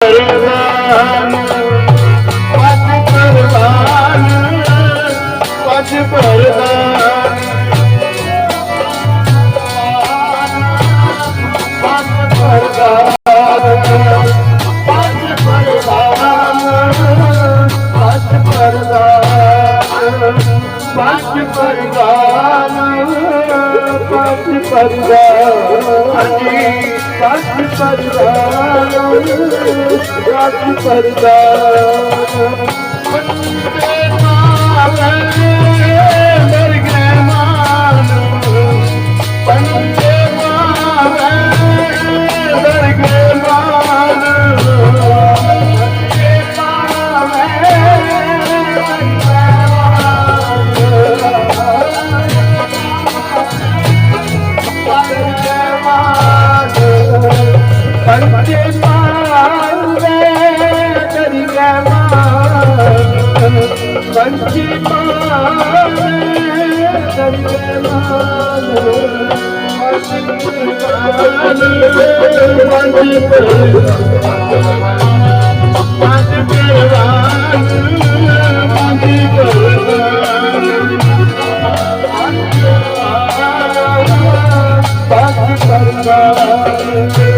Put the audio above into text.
ਪਰਵਾਨ ਪਛ ਪਰਵਾਨ ਪਛ ਪਰਵਾਨ ਪਛ ਪਰਵਾਨ ਪਛ ਪਰਵਾਨ ਪਛ ਪਰਵਾਨ ਪਛ ਪਰਵਾਨ ਪਛ ਪਰਵਾਨ ਅਜੀ ਪੱਖ ਪਰਦਾਨ ਪੱਖ ਪਰਦਾਨ ਬੰਦੇ ਨਾਲ ਬੰਦੇ ਮਾਰੇ ਤੇਰੀ ਗਮਾਨ ਬੰਦੇ ਮਾਰੇ ਤੇਰੀ ਗਮਾਨ ਬੰਦੇ Thank you.